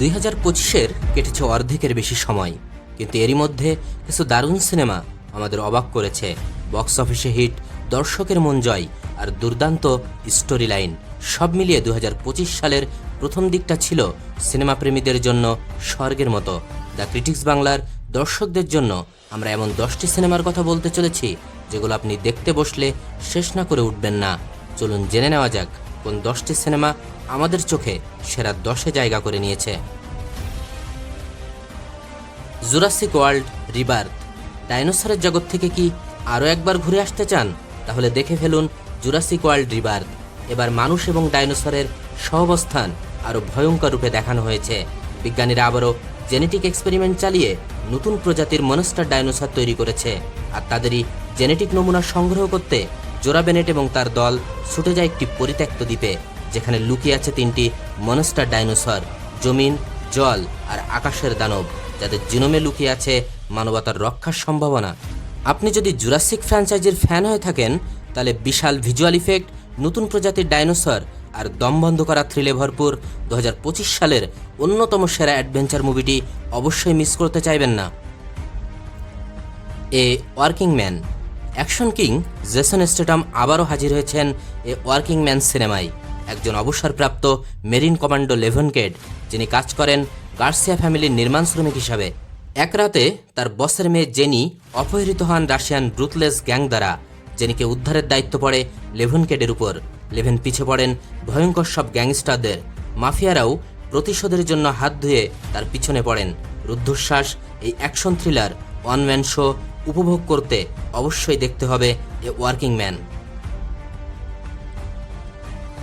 দুই হাজার পঁচিশের কেটেছে অর্ধেকের বেশি সময়। কিন্তু এরই মধ্যে কিছু দারুণ সিনেমা আমাদের অবাক করেছে। বক্স অফিসে হিট, দর্শকের মন জয় আর দুর্দান্ত স্টোরি লাইন সব মিলিয়ে দুই হাজার পঁচিশ সালের প্রথম দিকটা ছিল সিনেমা প্রেমীদের জন্য স্বর্গের মতো। দ্য ক্রিটিক্স বাংলার দর্শকদের জন্য আমরা এমন দশটি সিনেমার কথা বলতে চলেছি, যেগুলো আপনি দেখতে বসলে শেষ না করে উঠবেন না। চলুন জেনে নেওয়া যাক। কোন দশটি সিনেমা আমাদের চোখে সেরা দশে জায়গা করে নিয়েছে। Jurassic World, rebirth. ডাইনোসরের জগৎ থেকে কি আরও একবার ঘুরে আসতে চান? তাহলে দেখে ফেলুন জুরাসিক ওয়ার্ল্ড, রিবার্থ। এবার মানুষ এবং ডাইনোসরের সহাবস্থান আরও ভয়ঙ্কর রূপে দেখানো হয়েছে। বিজ্ঞানীরা আবারও জেনেটিক এক্সপেরিমেন্ট চালিয়ে নতুন প্রজাতির মনস্টার ডাইনোসর তৈরি করেছে। আর তাদেরই জেনেটিক নমুনা সংগ্রহ করতে জোরা বেনেট এবং তার দল ছুটে যায় একটি পরিত্যক্ত দ্বীপে, যেখানে লুকিয়ে আছে তিনটি মনস্টার ডাইনোসর, জমিন, জল আর আকাশের দানব, যাদের জিনোমে লুকিয়ে আছে মানবতার রক্ষার সম্ভাবনা। আপনি যদি জুরাসিক ফ্র্যাঞ্চাইজির ফ্যান হয়ে থাকেন, তাহলে বিশাল ভিজুয়াল ইফেক্ট, নতুন প্রজাতির ডাইনোসর আর দমবন্ধ করা থ্রিলে ভরপুর দু হাজার পঁচিশ সালের অন্যতম সেরা অ্যাডভেঞ্চার মুভিটি অবশ্যই মিস করতে চাইবেন না। A working man action king Jason Statham আবারও হাজির হয়েছেন এ ওয়ার্কিং ম্যান সিনেমায়। একজন অবসরপ্রাপ্ত মেরিন কমান্ডো লেভেনকেড যিনি কাজ করেন গার্সিয়া ফ্যামিলির নির্মাণ শ্রমিক হিসাবে। এক রাতে তার বসের মেয়ে জেনি অপহৃত হন রাশিয়ান ব্রুথলেস গ্যাং দ্বারা, জেনিকে উদ্ধারের দায়িত্ব পড়ে লেভেনকেডের উপর। লেভেন পিছে পড়েন ভয়ঙ্কর সব গ্যাংস্টারদের। মাফিয়ারাও প্রতিশোধের জন্য হাত ধুয়ে তার পিছনে পড়েন। রুদ্ধশ্বাস, এই action thriller one man show উপভোগ করতে অবশ্যই দেখতে হবে a working man.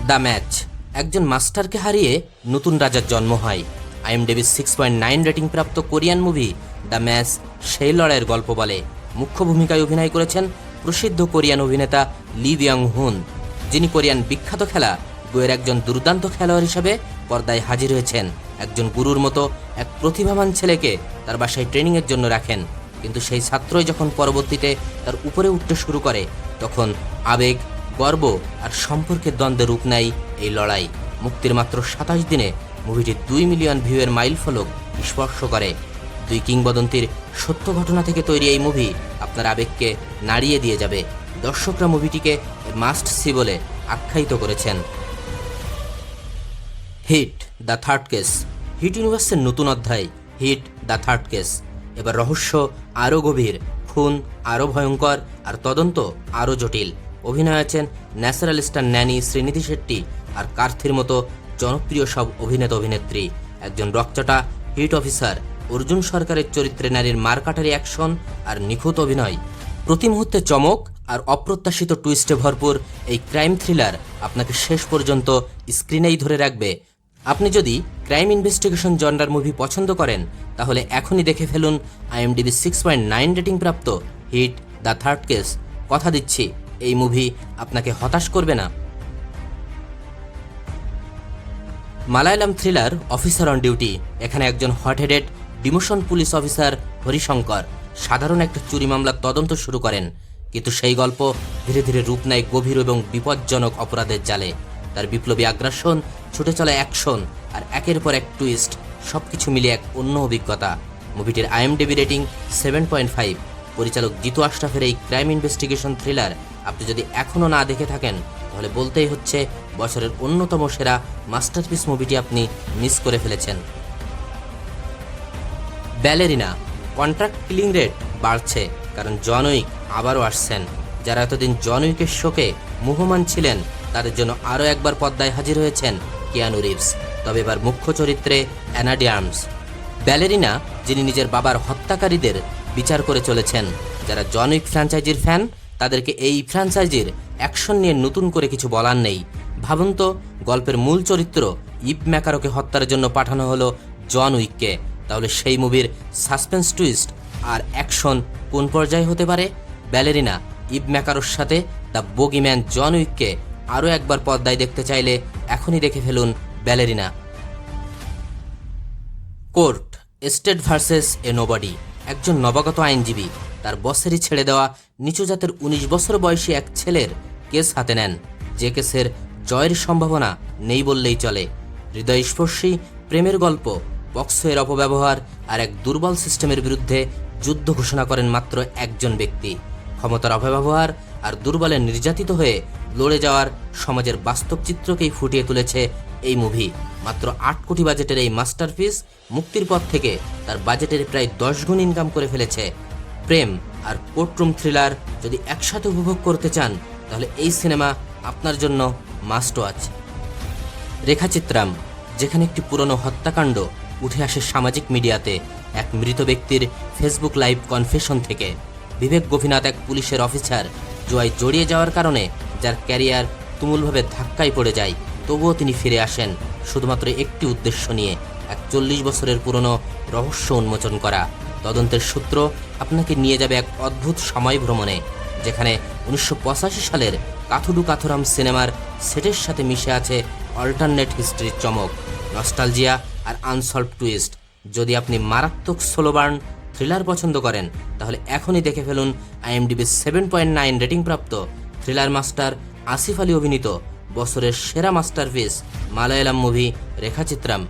The match. একজন মাস্টারকে হারিয়ে নতুন রাজার জন্ম হয়। IMDb six point nine rating প্রাপ্ত কোরিয়ান মুভি দ্য ম্যাচ সেই লড়াইয়ের গল্প বলে। মুখ্য ভূমিকায় অভিনয় করেছেন প্রসিদ্ধ কোরিয়ান অভিনেতা লি বিয়ং হুন যিনি কোরিয়ান বিখ্যাত খেলা গোয়ের একজন দুর্দান্ত খেলোয়াড় হিসেবে পর্দায় হাজির হয়েছেন। একজন গুরুর মতো এক প্রতিভাবান ছেলেকে তার বাসায় ট্রেনিংয়ের জন্য রাখেন। কিন্তু সেই ছাত্রই যখন পরবর্তীতে তার উপরে উঠতে শুরু করে, তখন আবেগ, গর্ব আর সম্পর্কের দ্বন্দ্বে রূপ নেয় এই লড়াই। মুক্তির মাত্র সাতাশ দিনে মুভিটি দুই মিলিয়ন ভিউয়ের মাইল ফলক স্পর্শ করে। দুই কিংবদন্তির সত্য ঘটনা থেকে তৈরি এই মুভি আপনার আবেগকে নাড়িয়ে দিয়ে যাবে। দর্শকরা মুভিটিকে মাস্ট সি বলে আখ্যায়িত করেছেন। Hit the third case. Hit ইউনিভার্সের নতুন অধ্যায়, হিট দ্য থার্ড কেস। এবার রহস্য আরও গভীর, খুন আরও ভয়ঙ্কর আর তদন্ত আরও জটিল। অভিনয় আছেন ন্যাচারাল স্টার ন্যানি শ্রীনিধি শেট্টি আর কার্থির মতো জনপ্রিয় সব অভিনেতা অভিনেত্রী। একজন রকচটা হিট অফিসার, অর্জুন সরকারের চরিত্রে নারীর মারকাটারি অ্যাকশন আর নিখুঁত অভিনয়। প্রতি মুহূর্তে চমক আর অপ্রত্যাশিত টুইস্টে ভরপুর এই ক্রাইম থ্রিলার আপনাকে শেষ পর্যন্ত স্ক্রিনেই ধরে রাখবে। আপনি যদি ক্রাইম ইনভেস্টিগেশন জনরার মুভি পছন্দ করেন তাহলে এখনই দেখে ফেলুন IMDb six point nine rating প্রাপ্ত হিট দ্য থার্ড কেস। কথা দিচ্ছি, এই মুভি আপনাকে হতাশ করবে না। Malayalam thriller officer on duty, এখানে একজন hot headed demotion police officer Harishankar, সাধারণ একটা চুরি মামলার তদন্ত শুরু করেন, কিন্তু সেই গল্প ধীরে ধীরে রূপ নেয় গভীর এবং বিপজ্জনক অপরাধের জালে। তার বিপ্লবী আগ্রাসন, ছুটে চলা অ্যাকশন, আর একের পর এক টুইস্ট সব কিছু মিলিয়ে এক অন্য অভিজ্ঞতা। মুভিটির IMDb rating seven point five. পরিচালক জিতু আশরাফের এই ক্রাইম ইনভেস্টিগেশন থ্রিলার আপনি যদি এখনও না দেখে থাকেন, তাহলে বলতেই হচ্ছে বছরের অন্যতম সেরা মাস্টারপিস মুভিটি আপনি মিস করে ফেলেছেন। ব্যালেরিনা, কন্ট্রাক্ট কিলিং রেট বাড়ছে, কারণ জন উইক আবারও আসছেন। যারা এতদিন জন উইকের শোকে মুহমান ছিলেন, তাদের জন্য আরও একবার পদ্মায় হাজির হয়েছেন কিয়ানু রিভস। তবে এবার মুখ্য চরিত্রে অ্যানাডি আর্মস। ব্যালেরিনা, যিনি নিজের বাবার হত্যাকারীদের বিচার করে চলেছেন, যারা জন উইক ফ্র্যাঞ্চাইজির ফ্যান, তাদেরকে এই ফ্র্যাঞ্চাইজির অ্যাকশন নিয়ে নতুন করে কিছু বলার নেই। ভাবুন তো, গল্পের মূল চরিত্র ইব ম্যাকারোকে হত্যার জন্য পাঠানো হলো জন উইককে। তাহলে সেই মুভির সাসপেন্স টুইস্ট আর অ্যাকশন কোন পর্যায়ে হতে পারে? ব্যালেরিনা ইব ম্যাকারোর সাথে দ্য বগিম্যান জন উইককে আরও একবার পর্দায় দেখতে চাইলে এখনই দেখে ফেলুন ballerina. Court, state versus a nobody, একজন নবাগত আইনজীবী, তার বসেরই ছেড়ে দেওয়া নিচু জাতের উনিশ বছর বয়সী এক ছেলের কেস হাতে নেন, যে কেসের জয়ের সম্ভাবনা নেই বললেই চলে। হৃদয়স্পর্শী, প্রেমের গল্প পক্সোয়ের অপব্যবহার আর এক দুর্বল সিস্টেমের বিরুদ্ধে যুদ্ধ ঘোষণা করেন মাত্র একজন ব্যক্তি। ক্ষমতার অপব্যবহার আর দুর্বলে নির্যাতিত হয়ে লড়ে যাওয়ার সমাজের বাস্তব চিত্রকেই ফুটিয়ে তুলেছে এই মুভি মাত্র আট কোটি বাজেটের এই মাস্টারপিস মুক্তির পর থেকে তার বাজেটের প্রায় দশ গুণ ইনকাম করে ফেলেছে। প্রেম আর কোর্টরুম থ্রিলার যদি একসাথে উপভোগ করতে চান, তাহলে এই সিনেমা আপনার জন্য মাস্ট ওয়াচ রেখাচিত্রাম, যেখানে একটি পুরনো হত্যাকাণ্ড উঠে আসে সামাজিক মিডিয়াতে এক মৃত ব্যক্তির ফেসবুক লাইভ কনফেশন থেকে। বিবেক গোপীনাথ এক পুলিশের অফিসার জয় জড়িয়ে যাওয়ার কারণে যার ক্যারিয়ার তুমুলভাবে ধাক্কায় পড়ে যায়, তবুও তিনি ফিরে আসেন শুধুমাত্র একটি উদ্দেশ্য নিয়ে, এক চল্লিশ বছরের পুরনো রহস্য উন্মোচন করা। তদন্তের সূত্র আপনাকে নিয়ে যাবে এক অদ্ভুত সময় ভ্রমণে, যেখানে উনিশশো পঁচাশি সালের কাথুডু কাথুরাম সিনেমার সেটের সাথে মিশে আছে অল্টারনেট হিস্ট্রির চমক নস্টালজিয়া আর আনসলভ টুইস্ট যদি আপনি মারাত্মক সোলোবার্ন থ্রিলার পছন্দ করেন, তাহলে এখনই দেখে ফেলুন IMDb seven point nine rating প্রাপ্ত থ্রিলার মাস্টার আসিফ আলী অভিনীত বছরের সেরা মাস্টারপিস মালায়ালাম মুভি রেখাচিত্রাম।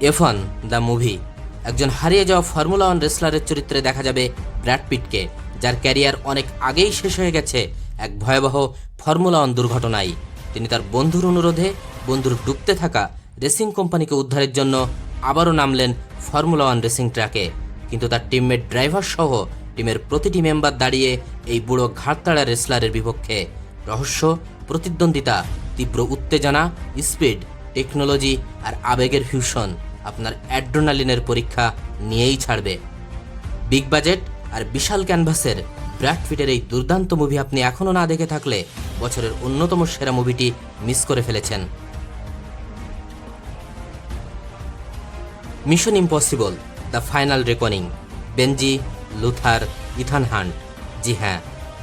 এফন দ্য মুভি একজন হারিয়ে যাওয়া ফর্মুলা ওয়ান রেসলারের চরিত্রে দেখা যাবে ব্র্যাড পিটকে যার ক্যারিয়ার অনেক আগেই শেষ হয়ে গেছে এক ভয়াবহ ফর্মুলা ওয়ান দুর্ঘটনায়। তিনি তার বন্ধুর অনুরোধে বন্ধুর ডুবতে থাকা রেসিং কোম্পানিকে উদ্ধারের জন্য আবারও নামলেন ফর্মুলা ওয়ান রেসিং ট্র্যাকে কিন্তু তার টিমমেট ড্রাইভার সহ টিমের প্রতিটি মেম্বার দাঁড়িয়ে এই বুড়ো ঘাটতাড়া রেসলারের বিপক্ষে রহস্য, প্রতিদ্বন্দ্বিতা, তীব্র উত্তেজনা, স্পিড, টেকনোলজি আর আবেগের ফিউশন আপনার অ্যাড্রোনালিনের পরীক্ষা নিয়েই ছাড়বে। বিগ বাজেট আর বিশাল ক্যানভাসের ব্র্যাড ফিটের এই দুর্দান্ত মুভি আপনি এখনও না দেখে থাকলে বছরের অন্যতম সেরা মুভিটি মিস করে ফেলেছেন। Mission impossible, the final reckoning, Benji Luther, Ethan Hunt ji হ্যাঁ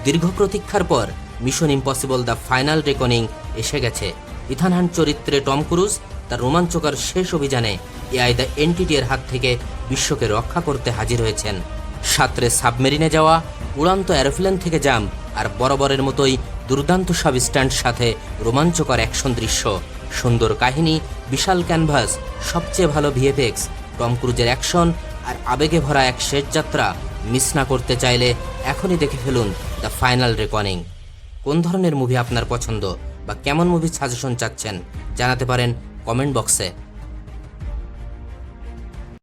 দীর্ঘ প্রতীক্ষার পর mission impossible the final reckoning এসে গেছে। ইথান হান্ট চরিত্রে টম ক্রুজ তার রোমাঞ্চকর শেষ অভিযানে এআই দ্য এনটিটি এর হাত থেকে বিশ্বকে রক্ষা করতে হাজির হয়েছেন। সাঁতরে সাবমেরিনে যাওয়া, উড়ান্ত অ্যারোপ্লেন থেকে জাম আর বরাবরের মতোই দুর্দান্ত সব স্ট্যান্ড সাথে রোমাঞ্চকর অ্যাকশন দৃশ্য। সুন্দর কাহিনী, বিশাল ক্যানভাস, সবচেয়ে ভালো ভিএফএক্স, টম ক্রুজের অ্যাকশন আর আবেগে ভরা এক শেষ যাত্রা মিস না করতে চাইলে এখনই দেখে ফেলুন দ্য ফাইনাল রেকর্ডিং। কোন ধরনের মুভি আপনার পছন্দ বা কেমন মুভি সাজেশন চাচ্ছেন জানাতে পারেন কমেন্ট বক্সে।